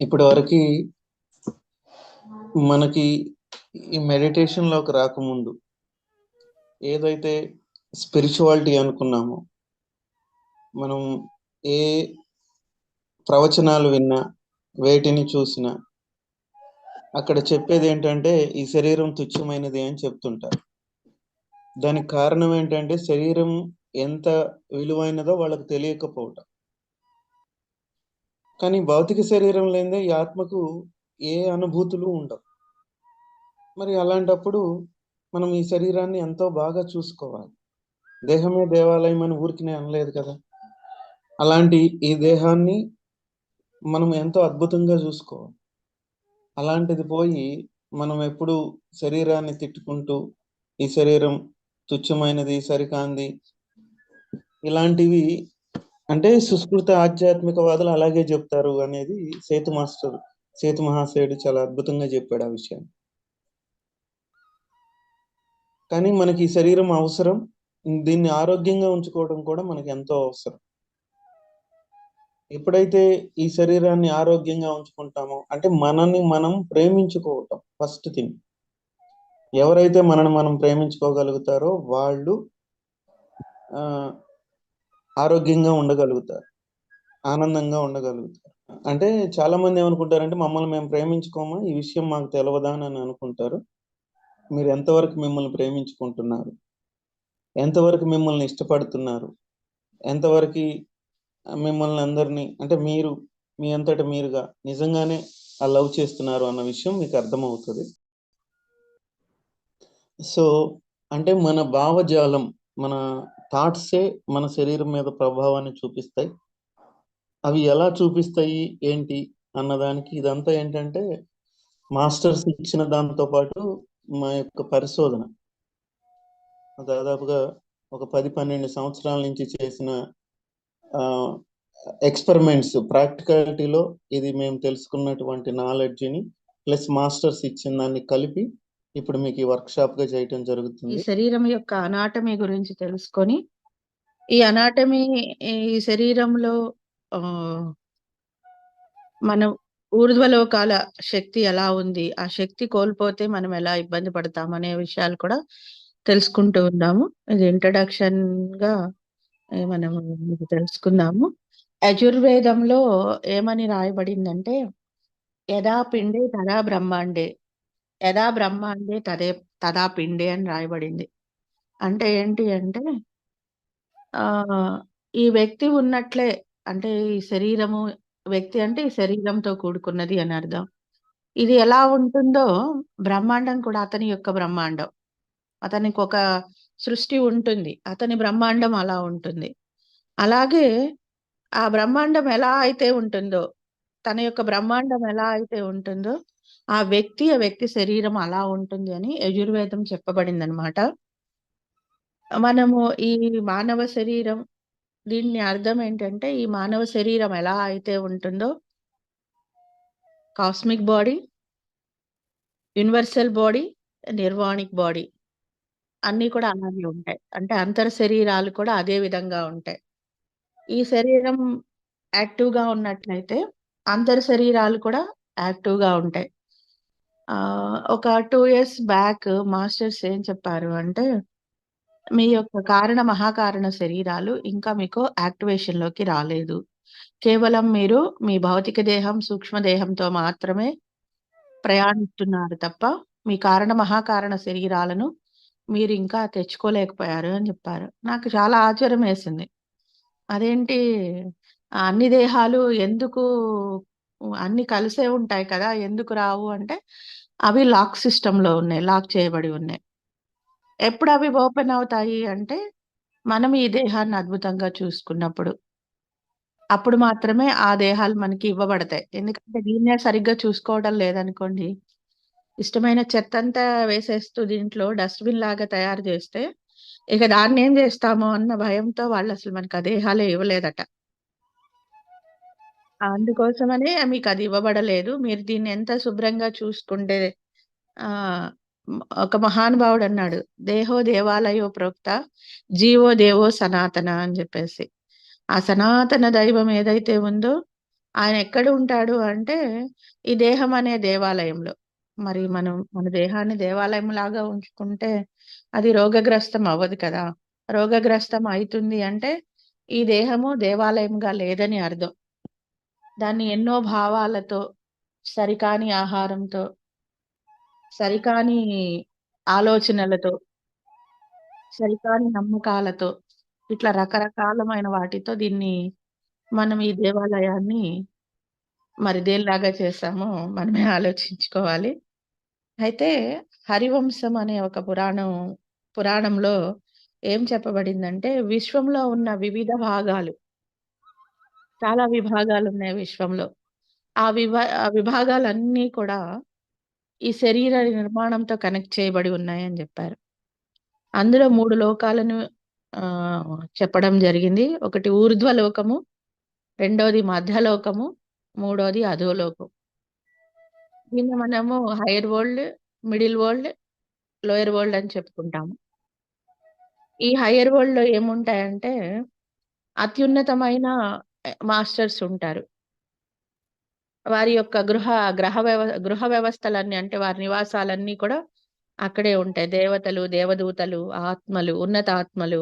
ఇప్పటి వరకు మనకి ఈ మెడిటేషన్లోకి రాకముందు ఏదైతే స్పిరిచువాలిటీ అనుకున్నామో మనం ఏ ప్రవచనాలు విన్నా వేటిని చూసినా అక్కడ చెప్పేది ఏంటంటే ఈ శరీరం తుచ్చమైనది అని చెప్తుంటారు దానికి కారణం ఏంటంటే శరీరం ఎంత విలువైనదో వాళ్ళకి తెలియకపోవటం. కానీ భౌతిక శరీరం లేదే ఈ ఆత్మకు ఏ అనుభూతులు ఉండవు. మరి అలాంటప్పుడు మనం ఈ శరీరాన్ని ఎంతో బాగా చూసుకోవాలి. దేహమే దేవాలయం అని ఊరికినే అనలేదు కదా? అలాంటి ఈ దేహాన్ని మనం ఎంతో అద్భుతంగా చూసుకోవాలి. అలాంటిది పోయి మనం ఎప్పుడు శరీరాన్ని తిట్టుకుంటూ ఈ శరీరం తుచ్చమైనది సరికాంది ఇలాంటివి అంటే సుస్కృత ఆధ్యాత్మికవాదులు అలాగే చెప్తారు అనేది సేతు మాస్టర్ సేతు మహాశయుడు చాలా అద్భుతంగా చెప్పాడు ఆ విషయాన్ని. కానీ మనకి ఈ శరీరం అవసరం దీన్ని ఆరోగ్యంగా ఉంచుకోవడం కూడా మనకి ఎంతో అవసరం. ఎప్పుడైతే ఈ శరీరాన్ని ఆరోగ్యంగా ఉంచుకుంటామో అంటే మనల్ని మనం ప్రేమించుకోవటం ఫస్ట్ థింగ్. ఎవరైతే మనల్ని మనం ప్రేమించుకోగలుగుతారో వాళ్ళు ఆ ఆరోగ్యంగా ఉండగలుగుతారు. ఆనందంగా ఉండగలుగుతారు. అంటే చాలా మంది ఏమనుకుంటారంటే మమ్మల్ని మేము ప్రేమించుకోమా? ఈ విషయం మాకు తెలవదా? అని అనుకుంటారు. మీరు ఎంతవరకు మిమ్మల్ని ప్రేమించుకుంటున్నారు? ఎంతవరకు మిమ్మల్ని ఇష్టపడుతున్నారు? ఎంతవరకు మిమ్మల్ని అందరినీ అంటే మీరు మీ అంతట మీరుగా నిజంగానే ఆ లవ్ చేస్తున్నారు అన్న విషయం మీకు అర్థమవుతుంది. సో అంటే మన భావజాలం మన థాట్సే మన శరీరం మీద ప్రభావాన్ని చూపిస్తాయి. అవి ఎలా చూపిస్తాయి? ఏంటి? అన్నదానికి ఇదంతా ఏంటంటే మాస్టర్స్ ఇచ్చిన దాంతో పాటు మా యొక్క పరిశోధన. దాదాపుగా ఒక పది పన్నెండు సంవత్సరాల నుంచి చేసిన ఎక్స్పెరిమెంట్స్ ప్రాక్టికాలిటీలో ఇది మేము తెలుసుకున్నటువంటి నాలెడ్జ్ని ప్లస్ మాస్టర్స్ ఇచ్చిన దాన్ని కలిపి ఇప్పుడు మీకు ఈ వర్క్ షాప్గా చేయటం ఈ జరుగుతుంది. శరీరం యొక్క అనాటమీ గురించి తెలుసుకొని ఈ అనాటమీ ఈ శరీరంలో మనం ఊర్ధ్వలోకాల శక్తి ఎలా ఉంది ఆ శక్తి కోల్పోతే మనం ఎలా ఇబ్బంది పడతాం అనే విషయాలు కూడా తెలుసుకుంటూ ఉన్నాము. ఇది ఇంట్రడక్షన్గా మనము ఇది తెలుసుకుందాము. యజుర్వేదంలో ఏమని రాయబడిందంటే యదా పిండే తదా బ్రహ్మాండే యదా బ్రహ్మాండే తదే తదా పిండే అని రాయబడింది. అంటే ఏంటి అంటే ఆ ఈ వ్యక్తి ఉన్నట్లే అంటే ఈ శరీరము వ్యక్తి అంటే ఈ శరీరంతో కూడుకున్నది అని అర్థం. ఇది ఎలా ఉంటుందో బ్రహ్మాండం కూడా అతని యొక్క బ్రహ్మాండం. అతనికి ఒక సృష్టి ఉంటుంది. అతని బ్రహ్మాండం అలా ఉంటుంది. అలాగే ఆ బ్రహ్మాండం ఎలా అయితే ఉంటుందో తన యొక్క బ్రహ్మాండం ఎలా అయితే ఉంటుందో ఆ వ్యక్తి ఆ వ్యక్తి శరీరం అలా ఉంటుంది అని యజుర్వేదం చెప్పబడింది అనమాట మనము ఈ మానవ శరీరం దీన్ని అర్థం ఏంటంటే ఈ మానవ శరీరం ఎలా అయితే ఉంటుందో cosmic body universal body nirvanic body అన్నీ కూడా అలాగే ఉంటాయి. అంటే అంతర శరీరాలు కూడా అదే విధంగా ఉంటాయి. ఈ శరీరం యాక్టివ్గా ఉన్నట్లయితే అంతర శరీరాలు కూడా యాక్టివ్గా ఉంటాయి. ఒక టూ ఇయర్స్ బ్యాక్ మాస్టర్స్ ఏం చెప్పారు అంటే మీ యొక్క కారణ మహాకారణ శరీరాలు ఇంకా మీకు యాక్టివేషన్లోకి రాలేదు. కేవలం మీరు మీ భౌతిక దేహం సూక్ష్మ దేహంతో మాత్రమే ప్రయాణిస్తున్నారు తప్ప మీ కారణ మహాకారణ శరీరాలను మీరు ఇంకా తెచ్చుకోలేకపోయారు అని చెప్పారు. నాకు చాలా ఆశ్చర్యం వేసింది. అదేంటి? అన్ని దేహాలు ఎందుకు అన్ని కలిసే ఉంటాయి కదా ఎందుకు రావు అంటే అవి లాక్ సిస్టమ్లో ఉన్నాయి లాక్ చేయబడి ఉన్నాయి. ఎప్పుడు అవి ఓపెన్ అవుతాయి అంటే మనం ఈ దేహాన్ని అద్భుతంగా చూసుకున్నప్పుడు. అప్పుడు మాత్రమే ఆ దేహాలు మనకి ఇవ్వబడతాయి. ఎందుకంటే దీన్నే సరిగ్గా చూసుకోవడం లేదనుకోండి ఇష్టమైన చెత్త అంతా వేసేస్తూ దీంట్లో డస్ట్బిన్ లాగా తయారు చేస్తే ఇక దాన్ని ఏం చేస్తామో అన్న భయంతో వాళ్ళు అసలు మనకి ఆ దేహాలే ఇవ్వలేదట. అందుకోసమనే మీకు అది ఇవ్వబడలేదు మీరు దీన్ని ఎంత శుభ్రంగా చూసుకుంటే ఆ ఒక మహానుభావుడు అన్నాడు దేహో దేవాలయో ప్రోక్త జీవో దేవో సనాతన అని చెప్పేసి ఆ సనాతన దైవం ఏదైతే ఉందో ఆయన ఎక్కడ ఉంటాడు అంటే, ఈ దేహం అనే దేవాలయంలో. మరి మనం మన దేహాన్ని దేవాలయం లాగా ఉంచుకుంటే, అది రోగగ్రస్తం అవ్వదు కదా! రోగగ్రస్తం అవుతుంది అంటే, ఈ దేహము దేవాలయంగా లేదని అర్థం. దాన్ని ఎన్నో భావాలతో, సరికాని ఆహారంతో, సరికాని ఆలోచనలతో సరికాని నమ్మకాలతో, ఇట్లా రకరకాలమైన వాటితో దీన్ని మనం ఈ దేవాలయాన్ని మరి దేనిలాగా చేస్తామో మనమే ఆలోచించుకోవాలి. అయితే హరివంశం అనే ఒక పురాణం పురాణంలో ఏం చెప్పబడిందంటే, విశ్వంలో ఉన్న వివిధ భాగాలు చాలా విభాగాలు ఉన్నాయి విశ్వంలో. ఆ విభా ఆ విభాగాలన్నీ కూడా ఈ శరీర నిర్మాణంతో కనెక్ట్ చేయబడి ఉన్నాయని చెప్పారు అందులో మూడు లోకాలను చెప్పడం జరిగింది. ఒకటి ఊర్ధ్వలోకము, రెండోది మధ్యలోకము, మూడోది అధోలోకం. దీన్ని మనము higher world, middle world, lower world అని చెప్పుకుంటాము. ఈ హైయర్ వరల్డ్‌లో ఏముంటాయంటే, అత్యున్నతమైన మాస్టర్స్ ఉంటారు. వారి యొక్క గృహ గ్రహ వ్యవ గృహ వ్యవస్థలన్నీ అంటే వారి నివాసాలన్నీ కూడా అక్కడే ఉంటాయి. దేవతలు, దేవదూతలు, ఆత్మలు, ఉన్నత ఆత్మలు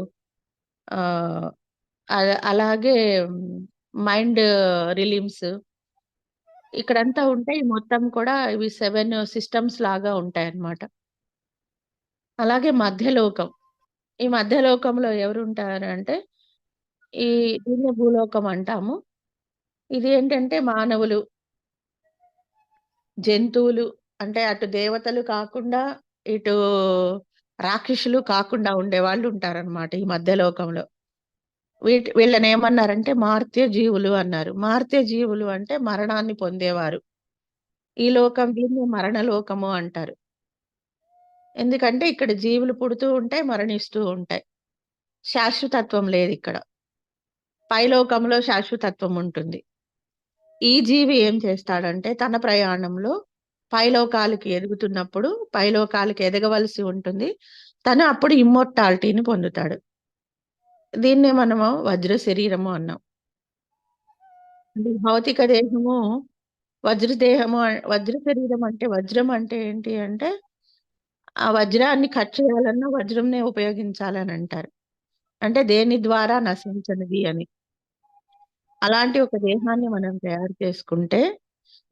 ఆ అలాగే మైండ్ రిలీమ్స్ ఇక్కడంతా ఉంటాయి. మొత్తం కూడా ఇవి సెవెన్ సిస్టమ్స్ లాగా ఉంటాయి అన్నమాట అలాగే మధ్యలోకం. ఈ మధ్యలోకంలో ఎవరు ఉంటారు అంటే ఈ దీన్ని భూలోకం అంటాము. ఇది ఏంటంటే మానవులు జంతువులు అంటే అటు దేవతలు కాకుండా, ఇటు రాక్షసులు కాకుండా ఉండేవాళ్ళు ఉంటారనమాట ఈ మధ్యలోకంలో. వీటి వీళ్ళనేమన్నారంటే మార్త్య జీవులు అన్నారు. మార్త్య జీవులు అంటే మరణాన్ని పొందేవారు. ఈ లోకం దీన్ని మరణలోకము అంటారు. ఎందుకంటే ఇక్కడ జీవులు పుడుతూ ఉంటాయి, మరణిస్తూ ఉంటాయి. శాశ్వతత్వం లేదిక్కడ. పైలోకంలో శాశ్వతత్వం ఉంటుంది. ఈ జీవి ఏం చేస్తాడంటే తన ప్రయాణంలో పైలోకాలకి ఎదుగుతున్నప్పుడు, పైలోకాలకి ఎదగవలసి ఉంటుంది. తను అప్పుడు ఇమ్మోర్టాలిటీని పొందుతాడు. దీన్నే మనము వజ్ర శరీరము అన్నాం. భౌతిక దేహము వజ్ర దేహము వజ్ర శరీరం అంటే వజ్రం అంటే ఏంటి అంటే, ఆ వజ్రాన్ని కట్ చేయాలన్నా వజ్రంనే ఉపయోగించాలని అంటారు. అంటే దేని ద్వారా నశించనిది అని. అలాంటి ఒక దేహాన్ని మనం తయారు చేసుకుంటే,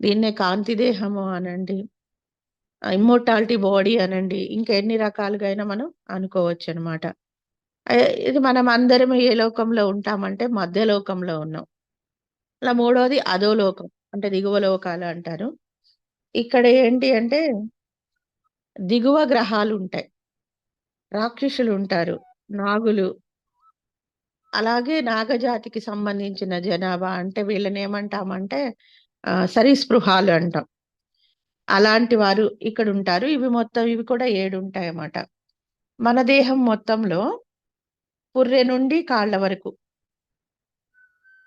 దీన్నే కాంతి దేహము అనండి. ఇమ్మోర్టాలిటీ బాడీ అనండి. ఇంకా ఎన్ని రకాలుగా అయినా మనం అనుకోవచ్చు అనమాట ఇది మనం అందరం ఏ లోకంలో ఉంటామంటే మధ్య లోకంలో ఉన్నాం. అలా మూడోది అధోలోకం. అంటే దిగువ లోకాలు అంటారు. ఇక్కడ ఏంటి అంటే దిగువ గ్రహాలు ఉంటాయి రాక్షసులు ఉంటారు నాగులు అలాగే నాగజాతికి సంబంధించిన జనాభా అంటే వీళ్ళని ఏమంటామంటే సరీస్పృహాలు అంటాం. అలాంటి వారు ఇక్కడ ఉంటారు ఇవి మొత్తం ఇవి కూడా 7 ఉంటాయన్నమాట. మన దేహం మొత్తంలో పుర్రె నుండి కాళ్ళ వరకు.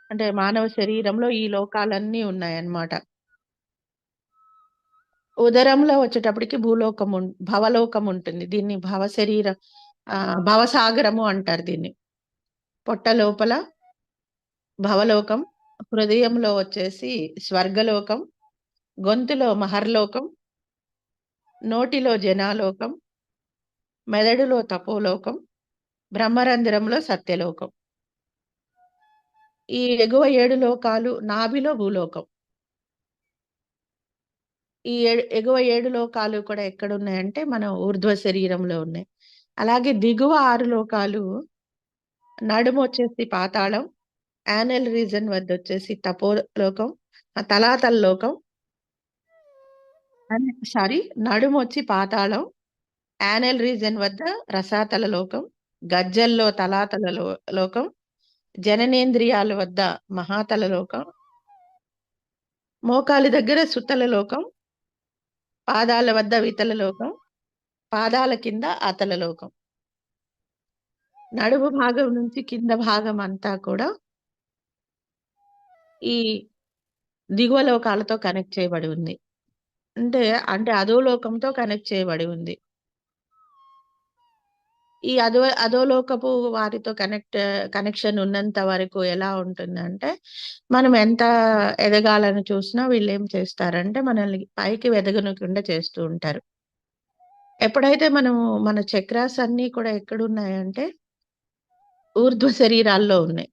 అంటే మానవ శరీరంలో ఈ లోకాలన్నీ ఉన్నాయన్నమాట. ఉదరంలో వచ్చేటప్పటికి భూలోకం భవలోకం ఉంటుంది. దీన్ని భవ శరీరం భవసాగరము అంటారు దీన్ని. పొట్ట లోపల భవలోకం, హృదయంలో వచ్చేసి స్వర్గలోకం, గొంతులో మహర్లోకం, నోటిలో జనాలోకం, మెదడులో తపోలోకం, బ్రహ్మరంధ్రంలో సత్యలోకం. ఈ ఎగువ ఏడు లోకాలు నాభిలో భూలోకం. ఈ ఎగువ ఏడు లోకాలు కూడా ఎక్కడున్నాయంటే మన ఊర్ధ్వ శరీరంలో ఉన్నాయి. అలాగే దిగువ ఆరు లోకాలు నడుమొచ్చేసి పాతాళం, యానల్ రీజన్ వద్ద వచ్చేసి తపోలోకం, తలాతల లోకం. సారీ సారీ నడుమొచ్చి పాతాళం, యానల్ రీజన్ వద్ద రసాతల లోకం, గజ్జల్లో తలాతల లోకం, జననేంద్రియాల వద్ద మహాతల లోకం. మోకాలి దగ్గర సుతల లోకం. పాదాల వద్ద వితల లోకం. పాదాల కింద అతల లోకం. నడుము భాగం నుంచి కింద భాగం అంతా కూడా ఈ దిగువ లోకాలతో కనెక్ట్ చేయబడి ఉంది. అంటే, అంటే అధోలోకంతో కనెక్ట్ చేయబడి ఉంది. ఈ అధో అధోలోకపు వారితో కనెక్ట్ కనెక్షన్ ఉన్నంత వరకు ఎలా ఉంటుందంటే, మనం ఎంత ఎదగాలని చూసినా వీళ్ళు ఏం చేస్తారంటే, మనల్ని పైకి వెదగనకుండా చేస్తూ ఉంటారు. ఎప్పుడైతే మనము మన చక్రాస్ అన్నీ కూడా ఎక్కడున్నాయంటే ఊర్ధ్వ శరీరాల్లో ఉన్నాయి.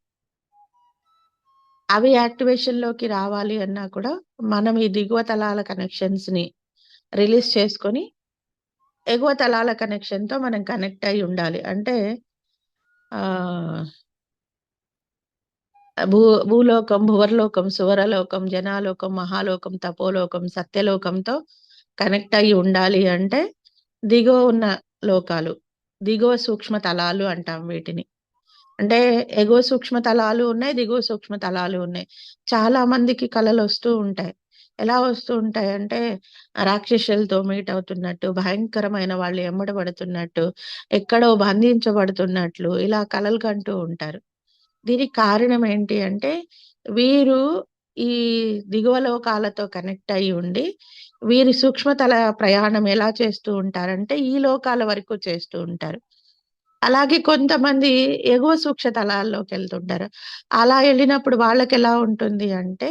అవి యాక్టివేషన్‌లోకి రావాలి అన్నా కూడా, మనం ఈ దిగువ తలాల కనెక్షన్స్‌ని రిలీజ్ చేసుకొని, ఎగువ తలాల కనెక్షన్‌తో మనం కనెక్ట్ అయ్యి ఉండాలి. అంటే భూ భూలోకం, భువర్లోకం, సువరలోకం, జనాలోకం, మహాలోకం, తపోలోకం, సత్యలోకంతో కనెక్ట్ అయ్యి ఉండాలి అంటే, దిగువ ఉన్న లోకాలు, దిగువ సూక్ష్మ తలాలు అంటాం వీటిని. అంటే ఎగువ సూక్ష్మ తలాలు ఉన్నాయి, దిగువ సూక్ష్మ తలాలు ఉన్నాయి. చాలా మందికి కళలు వస్తూ ఉంటాయి. ఎలా వస్తూ ఉంటాయి అంటే రాక్షసులతో మీట్ అవుతున్నట్టు, భయంకరమైన వాళ్ళు ఎమ్మడబడుతున్నట్టు ఎక్కడో బంధించబడుతున్నట్లు ఇలా కలలు కంటూ ఉంటారు. దీనికి కారణం ఏంటి అంటే, వీరు ఈ దిగువ లోకాలతో కనెక్ట్ అయి ఉండి, వీరి సూక్ష్మతల ప్రయాణం ఎలా చేస్తూ ఉంటారంటే, ఈ లోకాల వరకు చేస్తూ ఉంటారు. అలాగే కొంతమంది ఎగువ సూక్ష్మ తలాల్లోకెళ్తుంటారు. అలా వెళ్ళినప్పుడు వాళ్ళకి ఎలా ఉంటుంది అంటే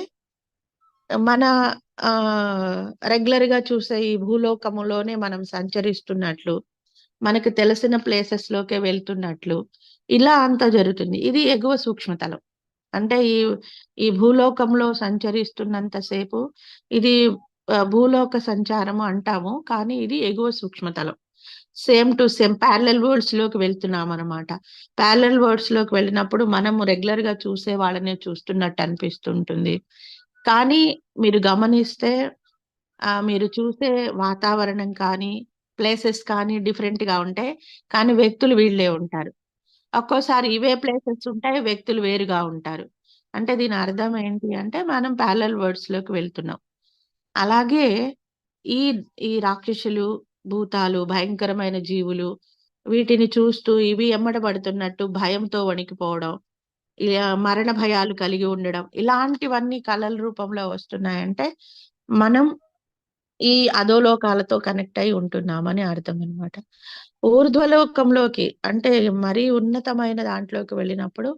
మన రెగ్యులర్ రెగ్యులర్‌గా చూసే ఈ భూలోకములోనే మనం సంచరిస్తున్నట్లు, మనకు తెలిసిన ప్లేసెస్‌లోకే వెళ్తున్నట్లు, ఇలా అంతా జరుగుతుంది. ఇది ఎగువ సూక్ష్మతలం. అంటే ఈ ఈ భూలోకంలో సంచరిస్తున్నంత సేపు ఇది భూలోక సంచారము అంటాము. కానీ ఇది ఎగువ సూక్ష్మతలం. సేమ్ టు సేమ్ ప్యారలల్ వర్డ్స్లోకి వెళ్తున్నాం అనమాట ప్యారలల్ వర్డ్స్లోకి వెళ్ళినప్పుడు మనము రెగ్యులర్‌గా చూసే వాళ్ళనే చూస్తున్నట్టు అనిపిస్తుంటుంది. కానీ మీరు గమనిస్తే మీరు చూసే వాతావరణం కానీ, ప్లేసెస్ కానీ డిఫరెంట్గా ఉంటాయి. కానీ వ్యక్తులు వీళ్ళే ఉంటారు. ఒక్కోసారి ఇవే ప్లేసెస్ ఉంటాయి. వ్యక్తులు వేరుగా ఉంటారు. అంటే దీని అర్థం ఏంటి అంటే, మనం ప్యారెల్ వర్డ్స్లోకి వెళ్తున్నాం. అలాగే ఈ ఈ రాక్షసులు, భూతాలు, భయంకరమైన జీవులు వీటిని చూస్తూ ఇవి ఎమ్మడబడుతున్నట్టు భయంతో వణికిపోవడం, ఇలా మరణ భయాలు కలిగి ఉండడం, ఇలాంటివన్నీ కళల రూపంలో వస్తున్నాయంటే, మనం ఈ అధోలోకాలతో కనెక్ట్ అయ్యి ఉంటున్నామని అర్థం అనమాట ఊర్ధ్వలోకంలోకి అంటే మరీ ఉన్నతమైన దాంట్లోకి వెళ్ళినప్పుడు,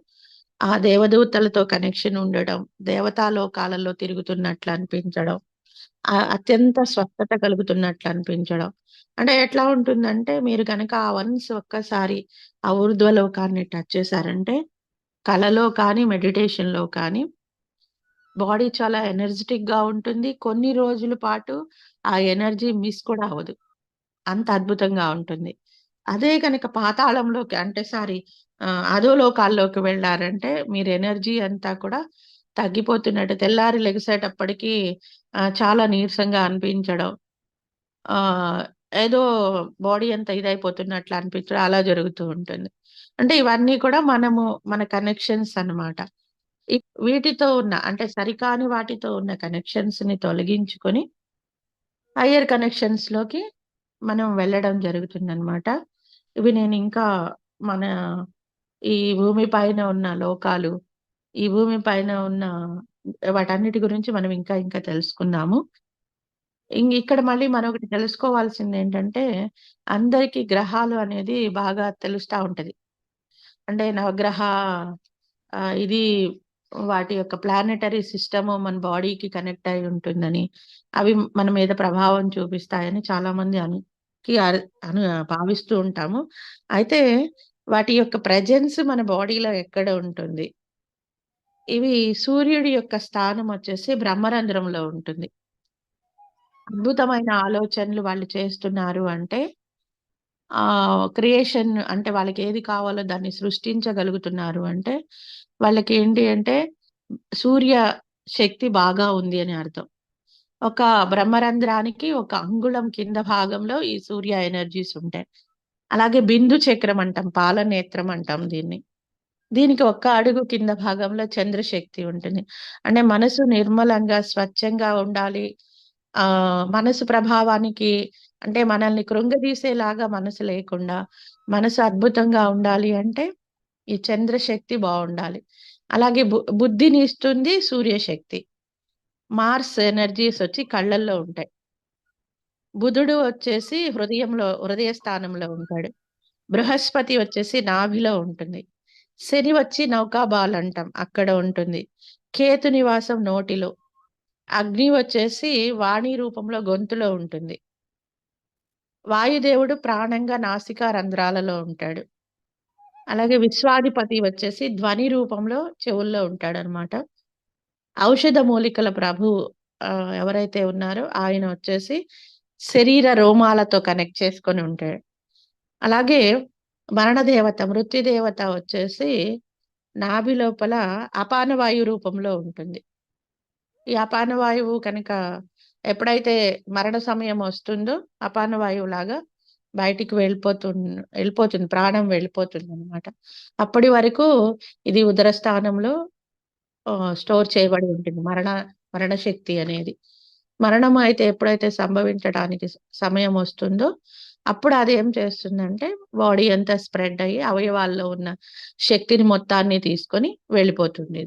ఆ దేవదూతలతో కనెక్షన్ ఉండడం, దేవతాలోకాలలో తిరుగుతున్నట్లు అనిపించడం, అత్యంత స్వస్థత కలుగుతున్నట్లు అనిపించడం. అంటే ఎట్లా ఉంటుందంటే, మీరు కనుక ఆ వన్స్ ఒక్కసారి ఆ ఊర్ధ్వలోకాన్ని టచ్ చేశారంటే, కలలో కానీ, మెడిటేషన్‌లో కానీ బాడీ చాలా ఎనర్జిటిక్‌గా ఉంటుంది. కొన్ని రోజుల పాటు ఆ ఎనర్జీ మిస్ కూడా అవ్వదు. అంత అద్భుతంగా ఉంటుంది. అదే కనుక పాతాళంలోకి అంటే సారీ అధోలోకాల్లోకి వెళ్ళారంటే మీరు ఎనర్జీ అంతా కూడా తగ్గిపోతున్నట్టు తెల్లారి లెగిసేటప్పటికీ చాలా నీరసంగా అనిపించడం. ఏదో బాడీ అంతా ఇదైపోతున్నట్లు అనిపించడం అలా జరుగుతూ ఉంటుంది. అంటే ఇవన్నీ కూడా మనము మన కనెక్షన్స్ అన్నమాట. వీటితో ఉన్న అంటే సరికాని వాటితో ఉన్న కనెక్షన్స్ని తొలగించుకొని హైర్ కనెక్షన్స్లోకి మనం వెళ్ళడం జరుగుతుందన్నమాట. ఇవి నేను ఇంకా మన ఈ భూమి పైన ఉన్న లోకాలు, ఈ భూమి పైన ఉన్న వాటన్నిటి గురించి మనం ఇంకా ఇంకా తెలుసుకుందాము. ఇంగ ఇక్కడ మళ్ళీ మరొకటి తెలుసుకోవాల్సిందేంటంటే, అందరికి గ్రహాలు అనేది బాగా తెలుస్తా ఉంటది. అంటే నవగ్రహ ఆహ్, ఇది వాటి యొక్క ప్లానెటరీ సిస్టమ్ మన బాడీకి కనెక్ట్ అయ్యి ఉంటుందని, అవి మన మీద ప్రభావం చూపిస్తాయని చాలామంది అను కి అర్ అను భావిస్తూ ఉంటాము. అయితే వాటి యొక్క ప్రెజెన్స్ మన బాడీలో ఎక్కడ ఉంటుంది? ఇవి సూర్యుడి యొక్క స్థానం వచ్చేసి బ్రహ్మరంధ్రంలో ఉంటుంది. అద్భుతమైన ఆలోచనలు వాళ్ళు చేస్తున్నారు అంటే ఆ క్రియేషన్ అంటే వాళ్ళకి ఏది కావాలో దాన్ని సృష్టించగలుగుతున్నారు అంటే, వాళ్ళకి ఏంటి అంటే సూర్య శక్తి బాగా ఉంది అని అర్థం. ఒక బ్రహ్మరంధ్రానికి ఒక అంగుళం కింద భాగంలో ఈ సూర్య ఎనర్జీస్ ఉంటాయి. అలాగే బిందు చక్రం అంటాం. పాలనేత్రం అంటాం దీన్ని. దీనికి ఒక్క అడుగు కింద భాగంలో చంద్రశక్తి ఉంటుంది. అంటే మనసు నిర్మలంగా, స్వచ్ఛంగా ఉండాలి. ఆ మనసు ప్రభావానికి అంటే మనల్ని కృంగదీసేలాగా మనసు లేకుండా, మనసు అద్భుతంగా ఉండాలి అంటే ఈ చంద్రశక్తి బాగుండాలి అలాగే బు బుద్ధిని ఇస్తుంది సూర్యశక్తి. మార్స్ ఎనర్జీస్ వచ్చి కళ్ళల్లో ఉంటాయి. బుధుడు వచ్చేసి హృదయంలో హృదయ స్థానంలో ఉంటాడు. బృహస్పతి వచ్చేసి నాభిలో ఉంటుంది శని వచ్చి నౌకాబాల్ అంటాం అక్కడ ఉంటుంది కేతు నివాసం నోటిలో అగ్ని వచ్చేసి వాణి రూపంలో గొంతులో ఉంటుంది. వాయుదేవుడు ప్రాణంగా నాసికా రంధ్రాలలో ఉంటాడు. అలాగే విశ్వాధిపతి వచ్చేసి ధ్వని రూపంలో చెవుల్లో ఉంటాడు అనమాట ఔషధ మూలికల ప్రభు ఎవరైతే ఉన్నారో ఆయన వచ్చేసి శరీర రోమాలతో కనెక్ట్ చేసుకొని ఉంటాడు. అలాగే మరణదేవత మృత్యుదేవత వచ్చేసి నాభి లోపల అపాన వాయు రూపంలో ఉంటుంది. ఈ అపాన వాయువు కనుక ఎప్పుడైతే మరణ సమయం వస్తుందో అపాన వాయువు లాగా బయటికి వెళ్ళిపోతుంది వెళ్ళిపోతుంది ప్రాణం వెళ్ళిపోతుంది అనమాట అప్పటి వరకు ఇది ఉదర స్థానంలో స్టోర్ చేయబడి ఉంటుంది మరణ మరణ శక్తి అనేది. మరణం అయితే ఎప్పుడైతే సంభవించడానికి సమయం వస్తుందో అప్పుడు అది ఏం చేస్తుందంటే బాడీ అంతా స్ప్రెడ్ అయ్యి అవయవాల్లో ఉన్న శక్తిని మొత్తాన్ని తీసుకొని వెళ్ళిపోతుంది.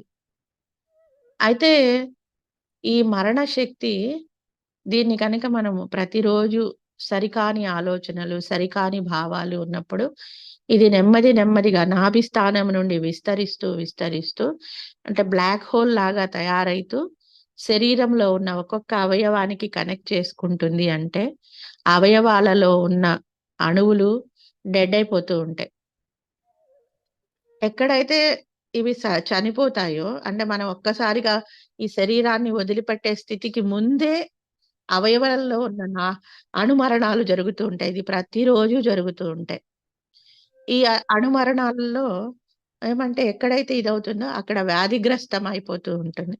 అయితే ఈ మరణ శక్తి దీన్ని కనుక మనము ప్రతిరోజు సరికాని ఆలోచనలు సరికాని భావాలు ఉన్నప్పుడు ఇది నెమ్మది నెమ్మదిగా నాభిస్థానం నుండి విస్తరిస్తూ విస్తరిస్తూ అంటే బ్లాక్ హోల్ లాగా తయారైతూ శరీరంలో ఉన్న ఒక్కొక్క అవయవానికి కనెక్ట్ చేసుకుంటుంది అంటే అవయవాలలో ఉన్న అణువులు డెడ్ అయిపోతూ ఉంటాయి. ఎక్కడైతే ఇవి చనిపోతాయో అంటే మనం ఒక్కసారిగా ఈ శరీరాన్ని వదిలిపెట్టే స్థితికి ముందే అవయవాలలో ఉన్న నా అణుమరణాలు జరుగుతూ ఉంటాయి. ఇది ప్రతిరోజు జరుగుతూ ఉంటాయి. ఈ అణుమరణాలలో ఏమంటే ఎక్కడైతే ఇది అవుతుందో అక్కడ వ్యాధిగ్రస్తం అయిపోతూ ఉంటుంది.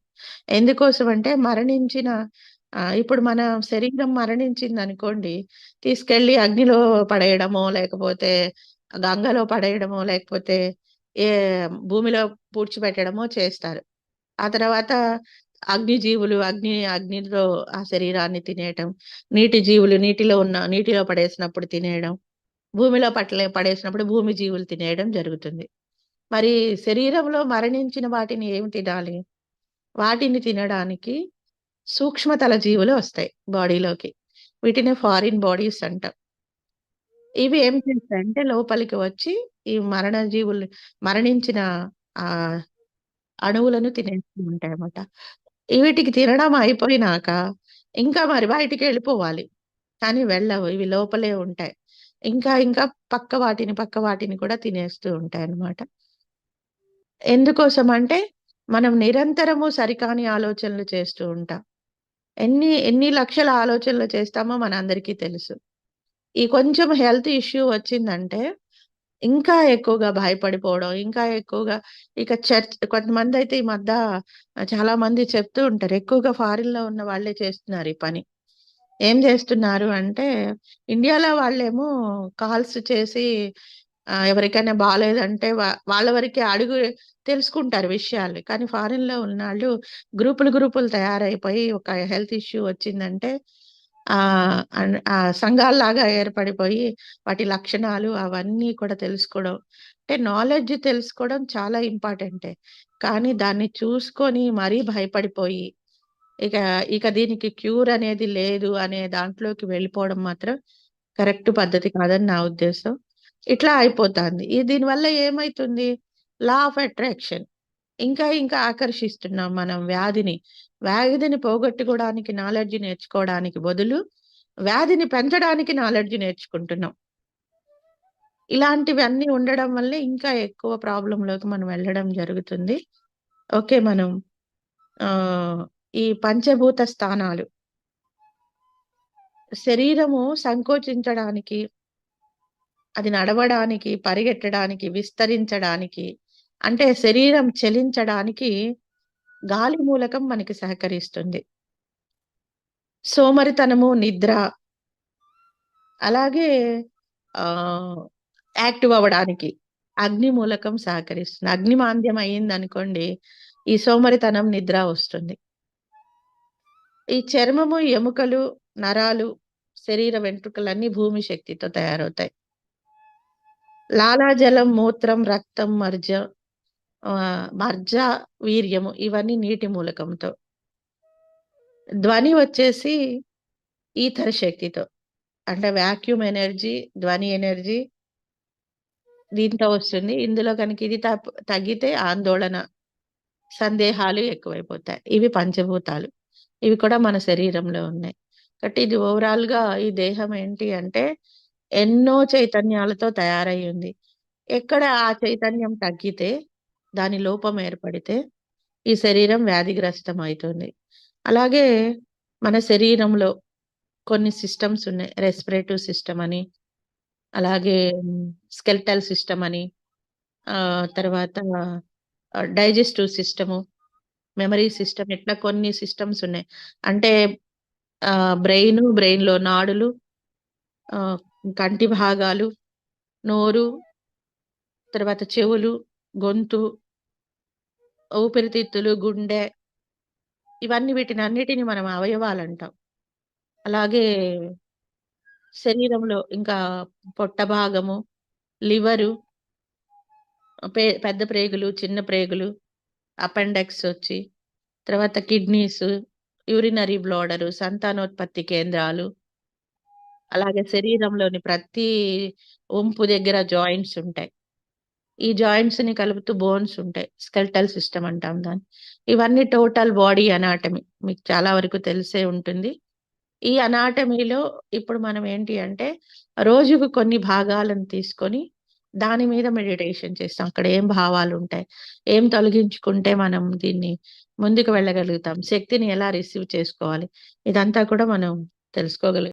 ఎందుకోసం అంటే మరణించిన ఇప్పుడు మన శరీరం మరణించింది అనుకోండి తీసుకెళ్ళి అగ్నిలో పడేయడమో లేకపోతే గంగలో పడేయడమో లేకపోతే ఏ భూమిలో పూడ్చిపెట్టడమో చేస్తారు. ఆ తర్వాత అగ్ని జీవులు అగ్ని అగ్నిలో ఆ శరీరాన్ని తినేయటం నీటి జీవులు నీటిలో ఉన్న నీటిలో పడేసినప్పుడు తినేయడం భూమిలో పట్ల పడేసినప్పుడు భూమి జీవులు తినేయడం జరుగుతుంది. మరి శరీరంలో మరణించిన వాటిని ఏమి తినాలి వాటిని తినడానికి సూక్ష్మతల జీవులు వస్తాయి బాడీలోకి. వీటిని ఫారిన్ బాడీస్ అంటాం. ఇవి ఏం చేస్తాయంటే లోపలికి వచ్చి ఈ మరణ జీవులు మరణించిన ఆ అణువులను తినేస్తూ ఉంటాయి అన్నమాట వీటికి తినడం అయిపోయినాక ఇంకా మరి బయటికి వెళ్ళిపోవాలి. కానీ వెళ్ళవు ఇవి లోపలే ఉంటాయి. ఇంకా ఇంకా పక్క వాటిని పక్క వాటిని కూడా తినేస్తూ ఉంటాయి అన్నమాట ఎందుకోసం అంటే మనం నిరంతరము సరికాని ఆలోచనలు చేస్తూ ఉంటాం. ఎన్ని ఎన్ని లక్షల ఆలోచనలు చేస్తామో మనందరికీ తెలుసు. ఈ కొంచెం హెల్త్ ఇష్యూ వచ్చిందంటే ఇంకా ఎక్కువగా భయపడిపోవడం ఇంకా ఎక్కువగా ఇక చర్చ్ కొంతమంది అయితే ఈ మధ్య చాలా మంది చెప్తూ ఉంటారు ఎక్కువగా ఫారిన్లో ఉన్న వాళ్ళే చేస్తున్నారు ఈ పని. ఏం చేస్తున్నారు అంటే ఇండియాలో వాళ్ళేమో కాల్స్ చేసి ఎవరికైనా బాగాలేదంటే వాళ్ళ వరకే అడుగు తెలుసుకుంటారు విషయాలు. కానీ ఫారిన్లో ఉన్న వాళ్ళు గ్రూపులు గ్రూపులు తయారైపోయి ఒక హెల్త్ ఇష్యూ వచ్చిందంటే ఆ సంఘాల్లాగా ఏర్పడిపోయి వాటి లక్షణాలు అవన్నీ కూడా తెలుసుకోవడం. అంటే నాలెడ్జ్ తెలుసుకోవడం చాలా ఇంపార్టెంటే. కానీ దాన్ని చూసుకొని మరీ భయపడిపోయి ఇక ఇక దీనికి క్యూర్ అనేది లేదు అనే దాంట్లోకి వెళ్ళిపోవడం మాత్రం కరెక్ట్ పద్ధతి కాదని నా ఉద్దేశం. ఇట్లా అయిపోతుంది. ఈ దీనివల్ల ఏమైతుంది? Law of attraction. ఇంకా ఇంకా ఆకర్షిస్తున్నాం మనం వ్యాధిని. వ్యాధిని పోగొట్టుకోవడానికి నాలెడ్జ్ నేర్చుకోవడానికి బదులు వ్యాధిని పెంచడానికి నాలెడ్జ్ నేర్చుకుంటున్నాం. ఇలాంటివన్నీ ఉండడం వల్ల ఇంకా ఎక్కువ ప్రాబ్లంలోకి మనం వెళ్ళడం జరుగుతుంది. ఓకే మనం ఆ ఈ పంచభూత స్థానాలు. శరీరము సంకోచించడానికి అది నడవడానికి పరిగెట్టడానికి విస్తరించడానికి అంటే శరీరం చలించడానికి గాలి మూలకం మనకి సహకరిస్తుంది. సోమరితనము నిద్ర అలాగే ఆ యాక్టివ్ అవ్వడానికి అగ్ని మూలకం సహకరిస్తుంది. అగ్ని మాంద్యం అయ్యింది అనుకోండి ఈ సోమరితనం నిద్ర వస్తుంది. ఈ చర్మము ఎముకలు నరాలు శరీర వెంట్రుకలన్నీ భూమి శక్తితో తయారవుతాయి. లాలాజలం మూత్రం రక్తం మర్జ మర్జ వీర్యము ఇవన్నీ నీటి మూలకంతో ధ్వని వచ్చేసి ఈథర్ శక్తితో అంటే వాక్యూమ్ ఎనర్జీ ధ్వని ఎనర్జీ దీంతో వస్తుంది. ఇందులో కనుక ఇది తగ్గితే ఆందోళన, సందేహాలు ఎక్కువైపోతాయి. ఇవి పంచభూతాలు. ఇవి కూడా మన శరీరంలో ఉన్నాయి. కాబట్టి ఇది ఓవరాల్‌గా ఈ దేహం ఏంటి అంటే ఎన్నో చైతన్యాలతో తయారై ఉంది. ఎక్కడ ఆ చైతన్యం తగ్గితే, దాని లోపం ఏర్పడితే ఈ శరీరం వ్యాధిగ్రస్తం అవుతుంది అలాగే మన శరీరంలో కొన్ని సిస్టమ్స్ ఉన్నాయి. రెస్పిరేటివ్ సిస్టమ్ అని, అలాగే స్కెల్టల్ సిస్టమ్ అని, తర్వాత డైజెస్టివ్ సిస్టము, మెమరీ సిస్టమ్ ఇట్లా కొన్ని సిస్టమ్స్ ఉన్నాయి. అంటే బ్రెయిన్ బ్రెయిన్‌లో నాడులు, కంటి భాగాలు, నోరు, తర్వాత చెవులు, గొంతు ఊపిరితిత్తులు, గుండె ఇవన్నీ వీటిని అన్నిటిని మనం అవయవాలు అంటాం అలాగే శరీరంలో ఇంకా పొట్ట భాగము, లివరు పెద్ద ప్రేగులు, చిన్న ప్రేగులు, అపెండెక్స్ వచ్చి తర్వాత కిడ్నీస్, యూరినరీ బ్లాడరు, సంతానోత్పత్తి కేంద్రాలు. అలాగే శరీరంలోని ప్రతి ఒంపు దగ్గర జాయింట్స్ ఉంటాయి. ఈ జాయింట్స్ని కలుపుతూ బోన్స్ ఉంటాయి. స్కెల్టల్ సిస్టమ్ అంటాం దాన్ని. ఇవన్నీ టోటల్ బాడీ అనాటమీ. మీకు చాలా వరకు తెలిసే ఉంటుంది. ఈ అనాటమీలో ఇప్పుడు మనం ఏంటి అంటే రోజుకు కొన్ని భాగాలను తీసుకొని దాని మీద మెడిటేషన్ చేస్తాం. అక్కడ ఏం భావాలు ఉంటాయి ఏం తొలగించుకుంటే మనం దీన్ని ముందుకు వెళ్ళగలుగుతాం, శక్తిని ఎలా రిసీవ్ చేసుకోవాలి, ఇదంతా కూడా మనం తెలుసుకోగలుగుతాం.